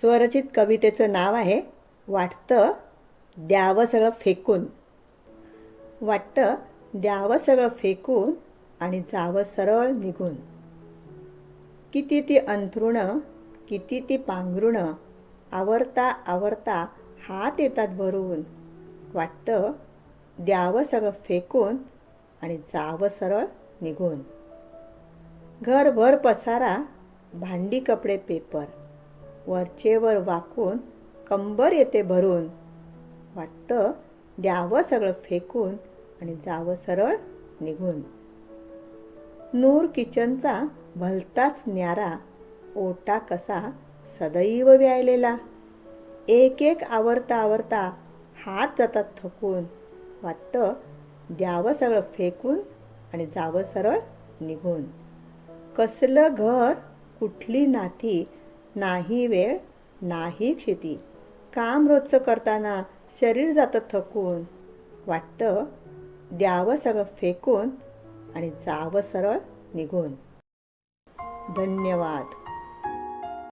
स्वरचित कवितेचं नाव आहे वाटतं द्यावं सगळं फेकून. वाटतं द्यावं सगळं फेकून आणि जावं सरळ निघून. किती ती अंथरुणं किती ती पांघरुणं आवरता आवरता हात येतात भरून. वाटतं द्यावं सगळं फेकून आणि जावं सरळ निघून. घरभर पसारा भांडी कपडे पेपर. वरचेवर वाकून कंबर येते भरून. वाटतं द्यावं सगळं फेकून आणि जावं सरळ निघून. नूर किचनचा भलताच न्यारा ओटा कसा सदैव व्यायलेला. एक एक आवरता आवरता हात जातात थकून. वाटतं द्यावं सगळं फेकून आणि जावं सरळ निघून. कसलं घर कुठली नाती नाही वेळ नाही क्षिती. काम रोजचं करताना शरीर जातं थकून. वाटतं द्यावं सगळं फेकून आणि जावं सरळ निघून. धन्यवाद.